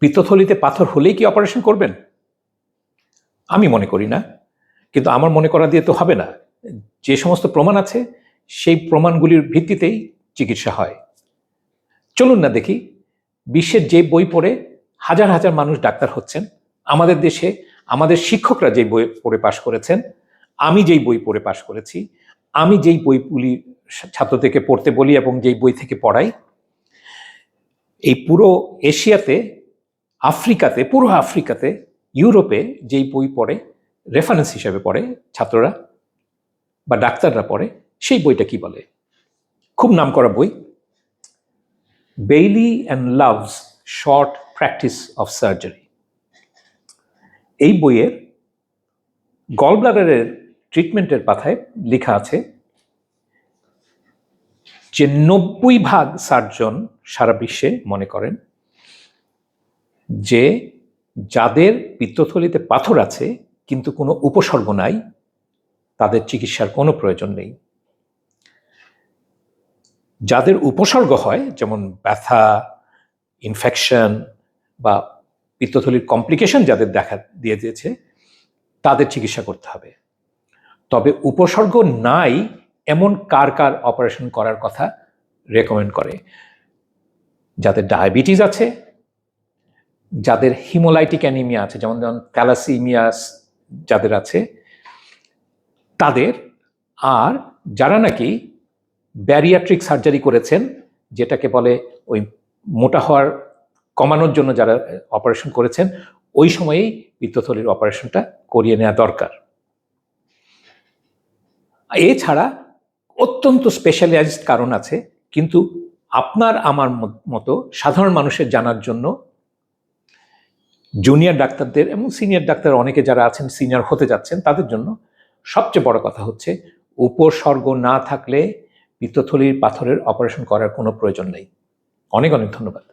পিত্তথলিতে পাথর হলেই কি অপারেশন করবেন? আমি মনে করি না, কিন্তু আমার মনে করা দিয়ে তো হবে না। যে সমস্ত প্রমাণ আছে, সেই প্রমাণগুলির ভিত্তিতেই চিকিৎসা হয়। চলুন না দেখি, বিশ্বের যে বই পড়ে হাজার হাজার মানুষ ডাক্তার হচ্ছেন, আমাদের দেশে আমাদের শিক্ষকরা যেই বই পড়ে পাশ করেছেন, আমি যেই বই পড়ে পাশ করেছি, আমি যেই বইগুলি ছাত্রদেরকে পড়তে বলি এবং যেই বই থেকে পড়াই, এই পুরো এশিয়াতে আফ্রিকাতে পুরো আফ্রিকাতে, ইউরোপে যেই বই পড়ে রেফারেন্স হিসেবে পড়ে ছাত্ররা বা ডাক্তাররা পড়ে, সেই বইটা কি বলে? খুব নামকরা বই। Bailey and Love's short practice of surgery এই বইয়ের গল ব্লাডারের ট্রিটমেন্টের পাথায় লেখা আছে যে নব্বই ভাগ সার্জন সারা বিশ্বে মনে করেন যে যাদের পিত্তথলিতে পাথর আছে, কিন্তু কোনো উপসর্গ নাই, তাদের চিকিৎসার কোনো প্রয়োজন নেই। যাদের উপসর্গ হয়, যেমন ব্যথা ইনফেকশন বা পিত্তথলির কমপ্লিকেশন যাদের দেখা দিয়ে দিয়েছে, তাদের চিকিৎসা করতে হবে। তবে উপসর্গ নাই এমন কার কার অপারেশন করার কথা রেকমেন্ড করে। যাদের ডায়াবেটিস আছে যাদের হিমোলাইটিক অ্যানিমিয়া আছে, যেমন যেমন থ্যালাসিমিয়াস যাদের আছে, তাদের আর যারা নাকি ব্যারিয়াট্রিক সার্জারি করেছেন, যেটাকে বলে ওই মোটা হওয়ার কমানোর জন্য যারা অপারেশন করেছেন, ওই সময়েই পিত্তথলির অপারেশনটা করিয়ে নেওয়া দরকার। এছাড়া অত্যন্ত স্পেশালাইজড কারণ আছে, কিন্তু আপনার আমার মতো সাধারণ মানুষের জানার জন্য জুনিয়র ডাক্তারদের এবং সিনিয়র ডাক্তার অনেকে যারা আছেন সিনিয়র হতে যাচ্ছেন, তাদের জন্য সবচেয়ে বড় কথা হচ্ছে উপসর্গ না থাকলে পিত্তথলির পাথরের অপারেশন করার কোনো প্রয়োজন নেই। অনেক অনেক ধন্যবাদ।